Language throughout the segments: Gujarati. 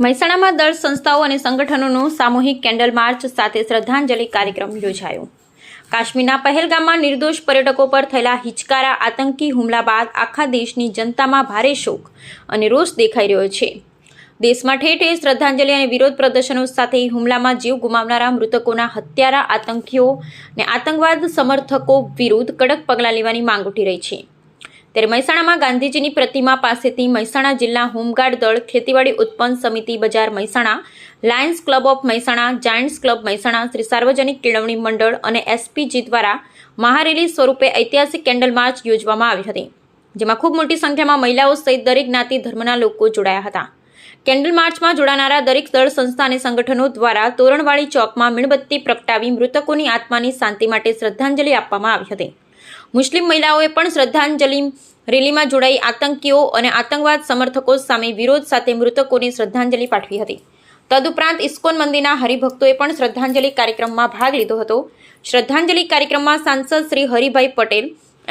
મહેસાણામાં દળ સંસ્થાઓ અને સંગઠનોનું સામૂહિક કેન્ડલ માર્ચ સાથે શ્રદ્ધાંજલિ કાર્યક્રમ યોજાયો. કાશ્મીરના પહેલગામમાં નિર્દોષ પર્યટકો પર થયેલા હિચકારા, આતંકી હુમલા બાદ આખા દેશની જનતામાં ભારે શોક અને રોષ દેખાઈ રહ્યો છે. દેશમાં ઠેર શ્રદ્ધાંજલિ અને વિરોધ પ્રદર્શનો સાથે હુમલામાં જીવ ગુમાવનારા મૃતકોના હત્યારા, આતંકીઓ અને આતંકવાદ સમર્થકો વિરુદ્ધ કડક પગલાં લેવાની માંગ ઉઠી રહી છે. ત્યારે મહેસાણામાં ગાંધીજીની પ્રતિમા પાસેથી મહેસાણા જિલ્લા હોમગાર્ડ દળ ખેતીવાડી ઉત્પન્ન સમિતિ બજાર Mehsana, Lions Club of Mehsana, Giants Club Mehsana, Shri સાર્વજનિક કેળવણી મંડળ અને એસપીજી દ્વારા મહારેલી સ્વરૂપે ઐતિહાસિક કેન્ડલ માર્ચ યોજવામાં આવી હતી, જેમાં ખૂબ મોટી સંખ્યામાં મહિલાઓ સહિત દરેક જ્ઞાતિ ધર્મના લોકો જોડાયા હતા. કેન્ડલ માર્ચમાં જોડાનારા દરેક દળ સંસ્થા અને સંગઠનો દ્વારા તોરણવાળી ચોકમાં મીણબત્તી પ્રગટાવી મૃતકોની આત્માની શાંતિ માટે શ્રદ્ધાંજલિ આપવામાં આવી હતી. મુસ્લિમ મહિલાઓએ પણ શ્રદ્ધાંજલિ રેલીમાં જોડાઈ આતંકીઓ અને આતંકવાદ સમર્થકો સામે વિરોધ સાથે મૃતકોને શ્રદ્ધાંજલિ પાઠવી હતી. તદુપરાંત ઇસ્કોન મંદિરના હરિભક્તોએ પણ શ્રદ્ધાંજલિ કાર્યક્રમમાં ભાગ લીધો હતો. શ્રદ્ધાંજલિ કાર્યક્રમમાં સાંસદ શ્રી હરિભાઈ પટેલ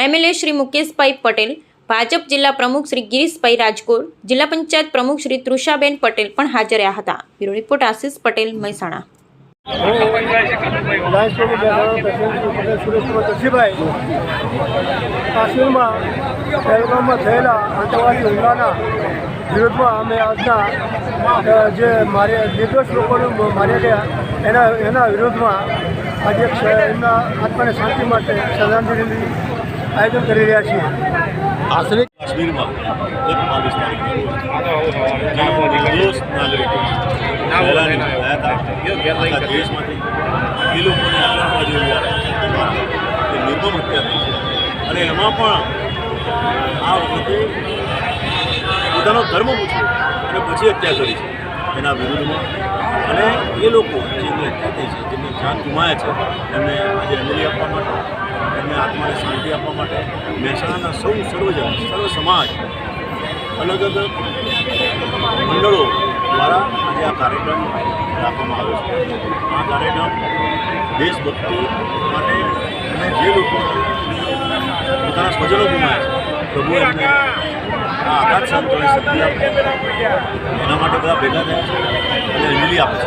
એમએલએ શ્રી મુકેશભાઈ પટેલ, ભાજપ જિલ્લા પ્રમુખ શ્રી ગિરીશભાઈ રાજકોટ જિલ્લા પંચાયત પ્રમુખ શ્રી તૃષાબેન પટેલ પણ હાજર રહ્યા હતા. Bureau report Ashish Patel Mehsana. Patel Sureshkumar Tarsibhai કાશ્મીરમાં પહેલગામમાં થયેલા આતંકવાદી હુમલાના વિરોધમાં અમે આજના જે મારે નિર્દોષ લોકોને માર્યા ગયા એના એના વિરોધમાં આજે એમના આત્માને શાંતિ માટે શ્રદ્ધાંજલિ આયોજન કરી રહ્યા છીએ. આશરે કાશ્મીરમાં ગત બાવીસ તારીખે નિર્દોષ નાગરિકો સહેલાણી થયા હતા. આખા દેશમાંથી એ લોકોને આતંકવાદીઓ એ નિર્મમ હત્યા થઈ છે. અને એમાં પણ આ વખતે પોતાનો ધર્મ પૂછ્યો અને પછી હત્યા કરી છે. એના વિરુદ્ધમાં અને એ લોકો જેમની થઈ છે જેમને જાન ગુમાયા છે, એમને આજે અંજલિ આપવા માટે, એમને આત્માને શાંતિ આપવા માટે મહેસાણાના સૌ સર્વજન, સર્વ સમાજ, અલગ અલગ મંડળો દ્વારા આજે આ કાર્યક્રમ રાખવામાં આવ્યો છે. આ કાર્યક્રમ દેશભક્તિ માટે અને જે લોકો પોતાના સ્વજનો ગુમાયા છે પ્રભુ એમને આ આઘાત સહન શક્તિ આપે. એના માટે બધા ભેગા થયા છે. અને અંજલિ